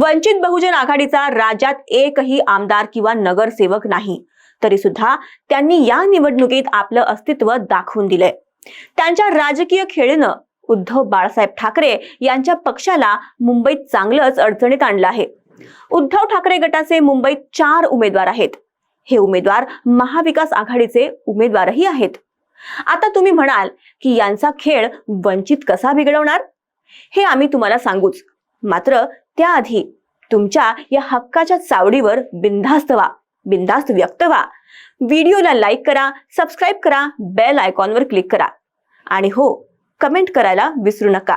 वंचित बहुजन आघाडीचा राज्यात एकही आमदार किंवा नगरसेवक नाही. तरी सुद्धा त्यांनी या निवडणुकीत आपलं अस्तित्व दाखवून दिलंय. त्यांच्या राजकीय खेळीनं उद्धव बाळासाहेब ठाकरे यांच्या पक्षाला मुंबईत चांगलंच अडचणीत आणलं आहे. उद्धव ठाकरे गटाचे मुंबईत चार उमेदवार आहेत. हे उमेदवार महाविकास आघाडीचे उमेदवारही आहेत. आता तुम्ही म्हणाल की यांचा खेळ वंचित कसा बिघडवणार? हे आम्ही तुम्हाला सांगूच. मात्र त्याआधी तुमच्या या हक्काच्या चावडीवर बिनधास्त व्हा बिनधास्त व्यक्त व्हा. व्हिडिओला लाईक करा सबस्क्राईब करा बेल आयकॉनवर क्लिक करा. आणि हो कमेंट करायला विसरू नका.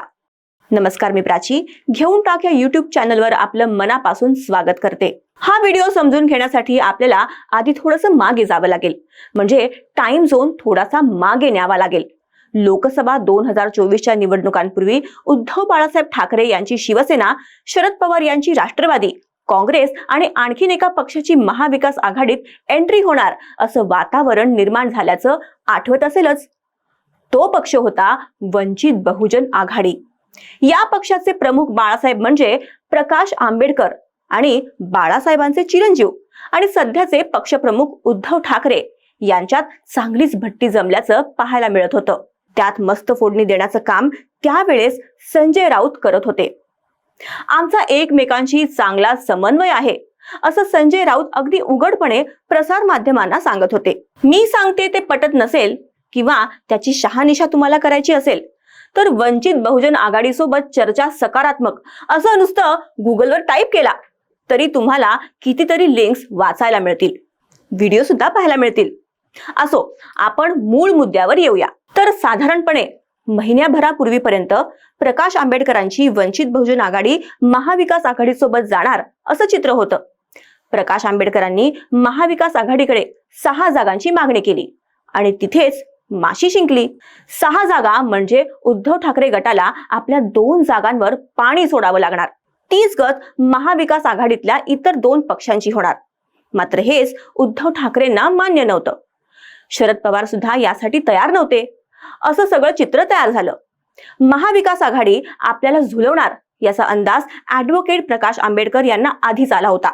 नमस्कार मी प्राची घेऊन टाक या युट्यूब चॅनलवर आपलं मनापासून स्वागत करते. हा व्हिडिओ समजून घेण्यासाठी आपल्याला आधी थोडंसं मागे जावं लागेल. म्हणजे टाइम झोन थोडासा मागे न्यावा लागेल. लोकसभा दोन हजार चोवीसच्या निवडणुकांपूर्वी उद्धव बाळासाहेब ठाकरे यांची शिवसेना शरद पवार यांची राष्ट्रवादी काँग्रेस आणि आणखीन एका पक्षाची महाविकास आघाडीत एंट्री होणार असं वातावरण निर्माण झाल्याचं आठवत असेलच. तो पक्ष होता वंचित बहुजन आघाडी. या पक्षाचे प्रमुख बाळासाहेब म्हणजे प्रकाश आंबेडकर आणि बाळासाहेबांचे चिरंजीव आणि सध्याचे पक्षप्रमुख उद्धव ठाकरे यांच्यात चांगलीच भट्टी जमल्याचं पाहायला मिळत होतं. त्यात मस्त फोडणी देण्याचं काम त्यावेळेस संजय राऊत करत होते. आमचा एकमेकांशी चांगला समन्वय आहे असं संजय राऊत अगदी उघडपणे प्रसार माध्यमांना सांगत होते. मी सांगते ते पटत नसेल किंवा त्याची शहानिशा तुम्हाला करायची असेल तर वंचित बहुजन आघाडीसोबत चर्चा सकारात्मक असं नुसतं गुगलवर टाईप केला तरी तुम्हाला कितीतरी लिंक्स वाचायला मिळतील व्हिडिओ सुद्धा पाहायला मिळतील. असो आपण मूळ मुद्द्यावर येऊया. तर साधारणपणे महिन्याभरापूर्वीपर्यंत प्रकाश आंबेडकरांची वंचित बहुजन आघाडी महाविकास आघाडीसोबत जाणार असं चित्र होतं. प्रकाश आंबेडकरांनी महाविकास आघाडीकडे सहा जागांची मागणी केली आणि तिथेच माशी शिंकली. सहा जागा म्हणजे उद्धव ठाकरे गटाला आपल्या दोन जागांवर पाणी सोडावं लागणार. तीच गत महाविकास आघाडीतल्या इतर दोन पक्षांची होणार. मात्र हेच उद्धव ठाकरेंना मान्य नव्हतं. शरद पवार सुद्धा यासाठी तयार नव्हते. असं सगळं चित्र तयार झालं. महाविकास आघाडी आपल्याला झुलवणार याचा अंदाज ऍडव्होकेट प्रकाश आंबेडकर यांना आधीच आला होता.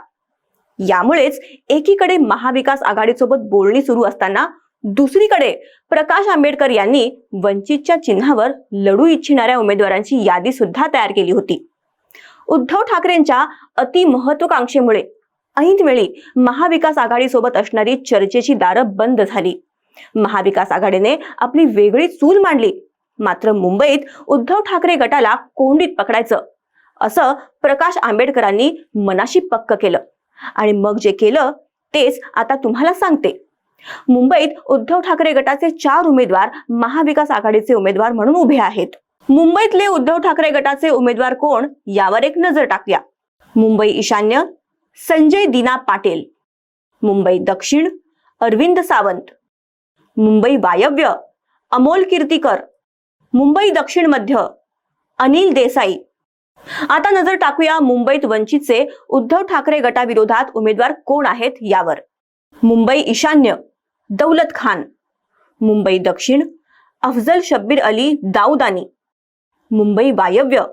यामुळेच एकीकडे महाविकास आघाडीसोबत बोलणी सुरू असताना दुसरीकडे प्रकाश आंबेडकर यांनी वंचितच्या चिन्हावर लढू इच्छिणाऱ्या उमेदवारांची यादी सुद्धा तयार केली होती. उद्धव ठाकरेंच्या अति महत्वाकांक्षेमुळे ऐनवेळी महाविकास आघाडीसोबत असणारी चर्चेची दारं बंद झाली. महाविकास आघाडीने आपली वेगळी चूल मांडली. मात्र मुंबईत उद्धव ठाकरे गटाला कोंडीत पकडायचं. असं प्रकाश आंबेडकरांनी मनाशी पक्क केलं. आणि मग जे केलं तेच आता तुम्हाला सांगते. मुंबईत उद्धव ठाकरे गटाचे चार उमेदवार महाविकास आघाडीचे उमेदवार म्हणून उभे आहेत. मुंबईतले उद्धव ठाकरे गटाचे उमेदवार कोण यावर एक नजर टाकूया. मुंबई ईशान्य संजय दिना पाटील. मुंबई दक्षिण अरविंद सावंत. मुंबई वायव्य अमोल कीर्तीकर मुंबई दक्षिण मध्य अनिल देसाई. आता नजर टाकूया मुंबईत वंचितचे उद्धव ठाकरे गटाविरोधात उमेदवार कोण आहेत यावर. मुंबई ईशान्य दौलत खान. मुंबई दक्षिण अफजल शब्बीर अली दाऊदानी. मुंबई वायव्य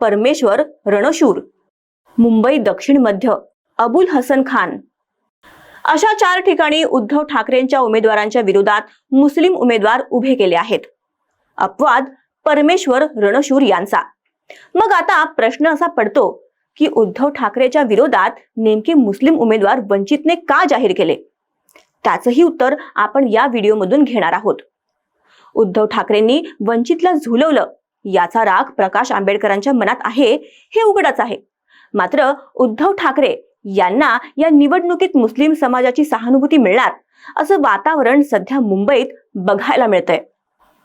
परमेश्वर रणशूर. मुंबई दक्षिण मध्य अबुल हसन खान. अशा चार ठिकाणी उद्धव ठाकरेंच्या उमेदवारांच्या विरोधात मुस्लिम उमेदवार उभे केले आहेत. अपवाद परमेश्वर रणशूर यांचा. मग आता प्रश्न असा पडतो की उद्धव ठाकरेच्या विरोधात नेमके मुस्लिम उमेदवार वंचितने का जाहीर केले? त्याचंही उत्तर आपण या व्हिडिओमधून घेणार आहोत. उद्धव ठाकरेंनी वंचितला झुलवलं याचा राग प्रकाश आंबेडकरांच्या मनात आहे हे उघडच आहे. मात्र उद्धव ठाकरे यांना या निवडणुकीत मुस्लिम समाजाची सहानुभूती मिळणार असं वातावरण सध्या मुंबईत बघायला मिळतंय.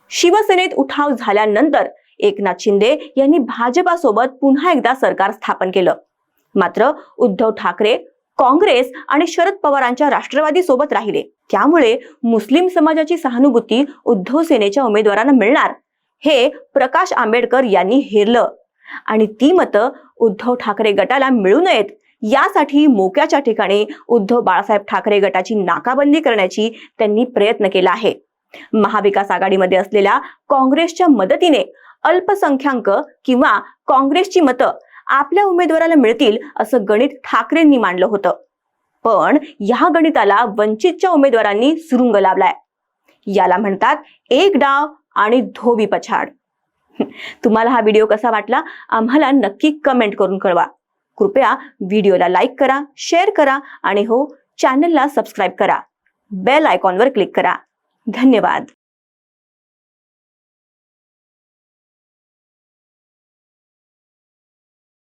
शिवसेनेत उठाव झाल्यानंतर एकनाथ शिंदे यांनी भाजपासोबत पुन्हा एकदा सरकार स्थापन केलं. मात्र उद्धव ठाकरे काँग्रेस आणि शरद पवारांच्या राष्ट्रवादी सोबत राहिले. त्यामुळे मुस्लिम समाजाची सहानुभूती उद्धव सेनेच्या उमेदवारांना मिळणार हे प्रकाश आंबेडकर यांनी हेरलं. आणि ती मतं उद्धव ठाकरे गटाला मिळू नयेत यासाठी मोक्याच्या ठिकाणी उद्धव बाळासाहेब ठाकरे गटाची नाकाबंदी करण्याची त्यांनी प्रयत्न केला आहे. महाविकास आघाडीमध्ये असलेल्या काँग्रेसच्या मदतीने अल्पसंख्याक किंवा काँग्रेसची मतं आपल्या उमेदवाराला मिळतील असं गणित ठाकरेंनी मांडलं होतं. पण या गणिताला वंचितच्या उमेदवारांनी सुरुंग लावलाय याला म्हणतात एक डाव आणि धोबी पछाड. तुम्हाला हा व्हिडिओ कसा वाटला? आम्हाला नक्की कमेंट करून कळवा. कृपया व्हिडिओला लाईक करा शेअर करा आणि हो चॅनलला सबस्क्राईब करा. बेल आयकॉनवर क्लिक करा. धन्यवाद.